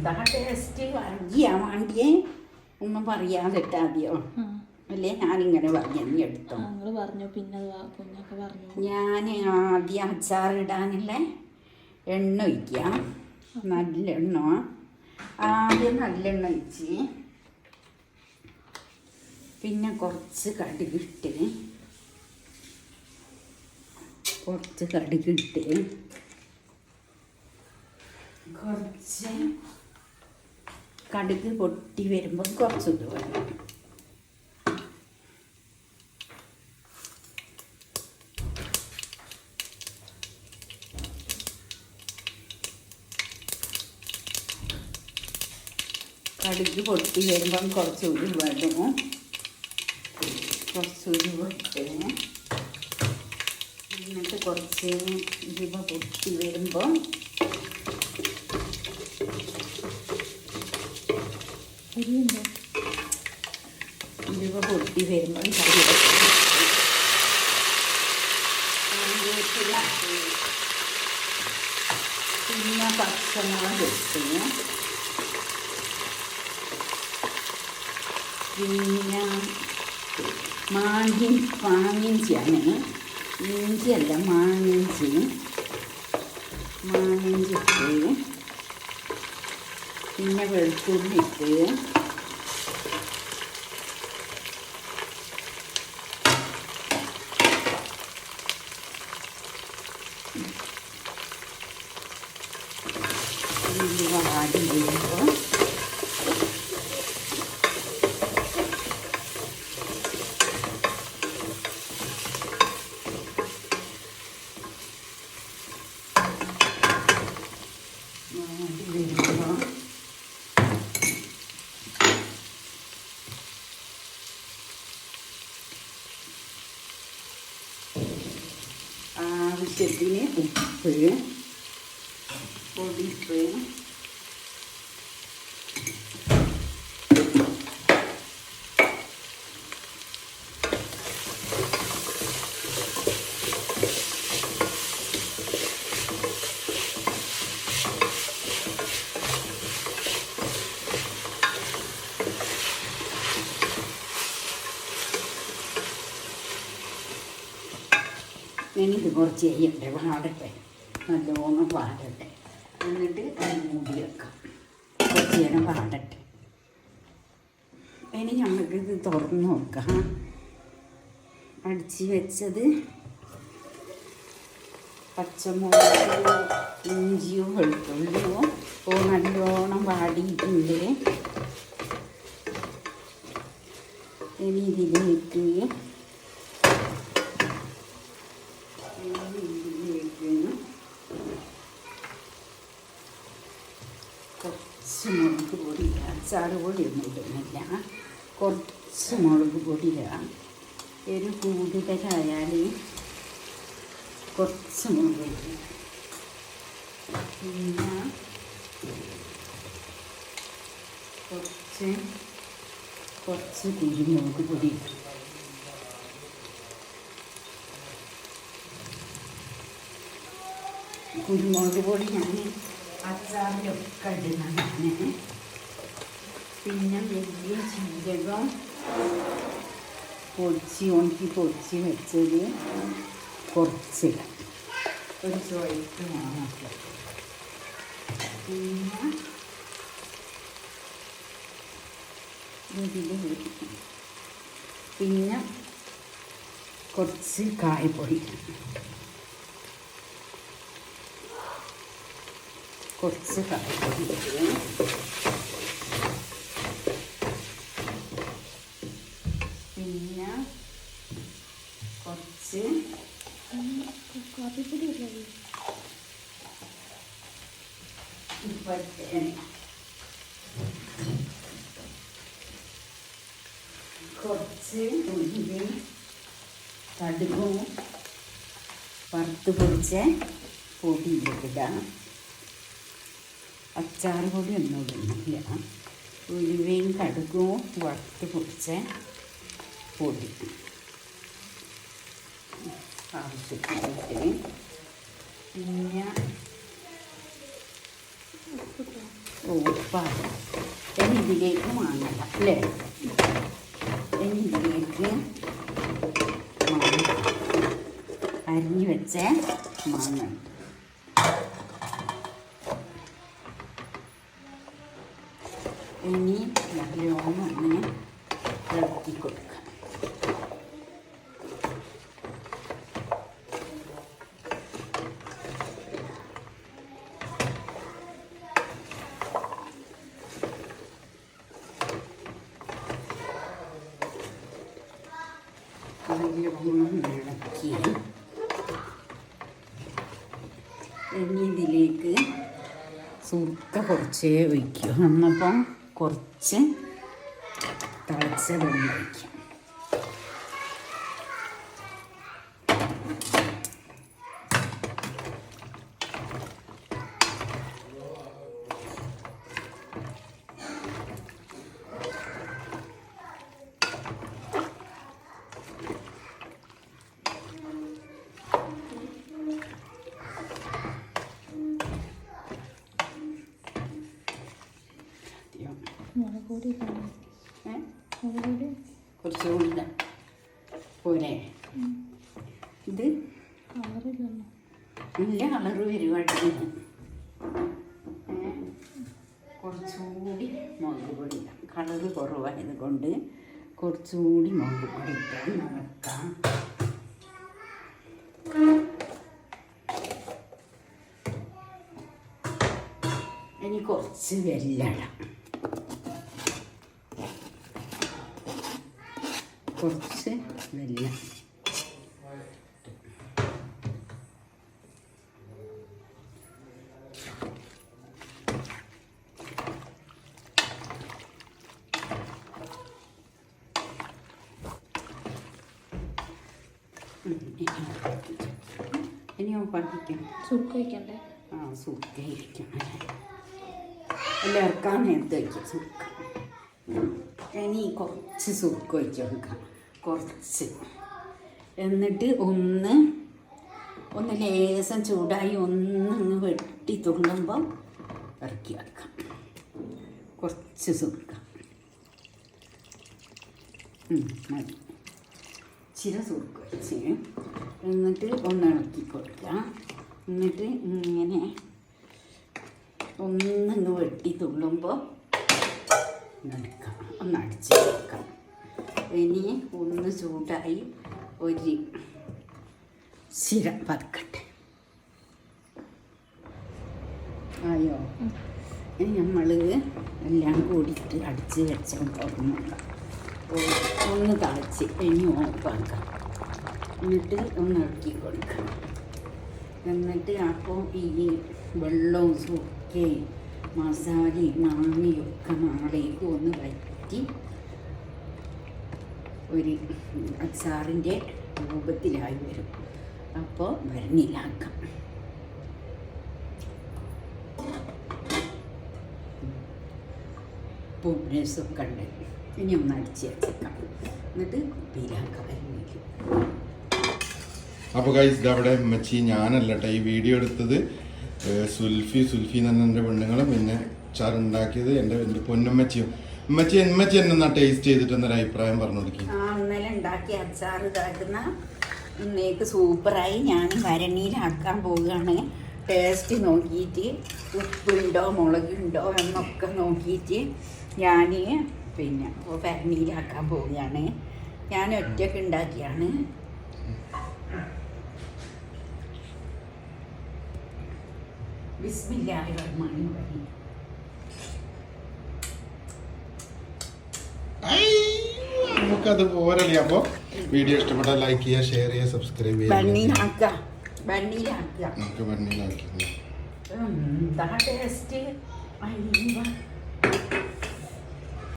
എന്താ ടേസ്റ്റ് വാങ്ങിയ വാങ്ങിയേ ഒന്നും പറയാൻ ആദ്യം അല്ലേ? ഞാനിങ്ങനെ പറഞ്ഞു നീ എടുത്തോ പറഞ്ഞു പിന്നെ പറഞ്ഞു. ഞാൻ ആദ്യം നല്ല എണ്ണ ഒഴിക്കാം നല്ലെണ്ണ ആദ്യം നല്ലെണ്ണ ഒഴിച്ച് പിന്നെ കുറച്ച് കടുകിട്ട് കുറച്ച് കടുകിട്ട് കുറച്ച് കടുക് പൊട്ടി വരുമ്പോൾ കുറച്ച് വേണം കടുക് പൊട്ടി വരുമ്പം കുറച്ചുകൂടി കുറച്ച് ഉരുവ ഇട്ട് എന്നിട്ട് കുറച്ച് ഇവ പൊട്ടി വരുമ്പോൾ ശരിയുണ്ടോ ഉരുവ പൊട്ടി വരുമ്പോൾ കറിവേപ്പില കറിവേപ്പില പിന്നെ പച്ചമുളക് വെച്ചിന് പിന്നെ മാങ്ങി മാങ്ങിഞ്ചിയാണ് ഇഞ്ചിയല്ല മാങ്ങിഞ്ചി മാങ്ങിഞ്ചി ഇട്ട് പിന്നെ വെളുത്തുള്ളി ഇട്ട് ഉള്ളി വാടി വരുമ്പോൾ വാടി വരുമ്പോൾ ആവശ്യത്തിന് ഉപ്പ് പൊടിപ്പ് എനിക്ക് കുറച്ച് ചെയ്യട്ടെ പാടട്ടെ നല്ലോണം പാടട്ടെ എന്നിട്ട് അത് മൂടി വെക്കാം. കുറച്ച് നേരം പാടട്ടെ ഇനി നമുക്ക് ഇത് തുറന്ന് നോക്കാം. അടിച്ച് വെച്ചത് പച്ചമുളകോ ഇഞ്ചിയോ വെളുത്തുള്ളിയോ. ഓ നല്ലോണം വാടിയിട്ടുണ്ട്. ഇനി ഇതിലേക്ക് കുറച്ച് മുളക് പൊടി അച്ചാറ് പൊടി ഒന്നും ഇടുന്നില്ല. കുറച്ച് മുളക് പൊടി ഇടാം. എരിവ് കൂടുതലായാൽ കുറച്ച് മുളക് പൊടി പിന്നെ കുറച്ച് കുറച്ച് കുരുമുളക് പൊടി ഇടും. കുരുമുളക് പൊടി ഞാൻ അച്ചാറിലൊക്കെ ഇടുന്നതാണ് പിന്നെ വലിയ ജീരകം പൊടിച്ച് ഉണക്കി പൊടിച്ച് വെച്ചത് കുറച്ചിടാം. ഒരു ചോയ്ക്ക് മാത്രം പിന്നെ ഇതിൽ പിന്നെ കുറച്ച് കായപ്പൊടി. കുറച്ച് കായപ്പൊടി. പിന്നെ കുറച്ച് കാപ്പിപ്പൊടി കുറച്ച് ഉള്ളി കടുകും വറുത്ത് പൊടിച്ച പൊടി ഇടാം അച്ചാർ പൊടി ഒന്നും ഇടുന്നില്ല ഉലുവയും കടുകും വറുത്ത് പൊടിച്ച പൊടി ആവശ്യത്തിന് പിന്നെ ഉപ്പാണ്. ഇനി ഇതിലേക്ക് മാങ്ങല അല്ലേ? ഇനി ഇതിലേക്ക് അരിഞ്ഞു വെച്ച മാങ്ങ ഇളക്കി ഇനി ഇതിലേക്ക് സുർക്ക കുറച്ചേ ഒഴിക്കൂ. എന്നപ്പം കുറച്ച് തിളച്ച വെള്ളം ഒഴിക്കാം മുളക് പൊടി കാണും ഏ? മുളക് ഉള്ള കുറച്ചുകൂടി. പോരെ ഇത് ഇല്ല കളറ് വരുവാട്ടി കുറച്ചുകൂടി മുളക് പൊടി ഇടാം. കളറ് കുറവായത് കൊണ്ട് കുറച്ചുകൂടി മുളക് പൊടി ഇട്ടാൽ നടക്കാം. ഇനി കുറച്ച് വെല്ലട. കുറച്ച് വെള്ളം. ഇനി പഠിക്കാം സുക്ക് വയ്ക്കണ്ടേ ആ സുഖയിരിക്കണം എല്ലാവർക്കും നേരത്തെ വയ്ക്കാം സുക്ക ഇനി കുറച്ച് സുക്ക ഒഴിച്ച് കൊടുക്കാം കുറച്ച്. എന്നിട്ട് ഒന്ന് ഒന്ന് ലേസം ചൂടായി ഒന്ന് വെട്ടി തുള്ളുമ്പം ഇറക്കി വെക്കാം. കുറച്ച് സുക്ക മതി. ചില സുക്ക വെച്ച് എന്നിട്ട് ഒന്ന് ഇളക്കി കൊടുക്കാം. എന്നിട്ട് ഇങ്ങനെ ഒന്നങ്ങ് വെട്ടി തുള്ളുമ്പോൾ എടുക്കാം ഒന്ന് അടിച്ച് വെക്കാം ഇനി ഒന്ന് ചൂടായി ഒരു ശിര പതുക്കട്ടെ ആയോ? ഇനി നമ്മൾ എല്ലാം കൂടിയിട്ട് അടിച്ച് വെച്ചാൽ തുറന്നുക ഒന്ന് തളച്ച് ഇനി ഓഫാക്കാം എന്നിട്ട് ഒന്ന് ഇളക്കി കൊടുക്കണം. എന്നിട്ട് അപ്പോൾ ഈ വെള്ളവും സുക്കയും മസാലയും മാങ്ങയും ഒക്കെ നാളേക്ക് ഒന്ന് വറ്റി ഒരു അച്ചാറിന്റെ രൂപത്തിലായി വരും. അപ്പോൾ വരണിലാക്കാം പൂനേഴ്സൊക്കെ ഉണ്ട്. ഇനി ഒന്ന് അടിച്ച് വെച്ചേക്കാം. എന്നിട്ട് കുപ്പിയിലാക്കാം വരുന്നേക്കും അപ്പോൾ ഗൈസ് അവിടെ മച്ചി ഞാനല്ലട്ടെ ഈ വീഡിയോ എടുത്തത്. സുൽഫി സുൽഫി എന്ന് പറഞ്ഞ എന്റെ പെണ്ണുങ്ങളും പിന്നെ ചാറുണ്ടാക്കിയത് എന്റെ എന്റെ പൊന്നമ്മച്ചിയും. അമ്മച്ചി അമ്മച്ചി എന്നെ ടേസ്റ്റ് ചെയ്തിട്ട് എന്നൊരു അഭിപ്രായം പറഞ്ഞു കൊടുക്കി. ഇന്നലെ ഉണ്ടാക്കിയ അച്ചാർ ഇതാക്കുന്ന ഇന്നേക്ക് സൂപ്പറായി. ഞാൻ വരണിയിലാക്കാൻ പോവുകയാണ്. ടേസ്റ്റ് നോക്കിയിട്ട് ഉപ്പുണ്ടോ മുളകുണ്ടോ എന്നൊക്കെ നോക്കിയിട്ട് ഞാൻ പിന്നെ വരണിയിലാക്കാൻ പോവുകയാണ്. ഞാൻ ഒറ്റയ്ക്ക് ഉണ്ടാക്കിയാണ്. ബിസ്മില്ലാഹി റഹ്മാനി റഹീം നമുക്കത് പോരല്ലേ അപ്പോൾ വീഡിയോ ഇഷ്ടപ്പെട്ടാൽ ലൈക്ക് ചെയ്യുക ഷെയർ ചെയ്യുക സബ്സ്ക്രൈബ് ചെയ്യുക. നമുക്ക് വണ്ണിലാക്കി എന്താ ടേസ്റ്റ്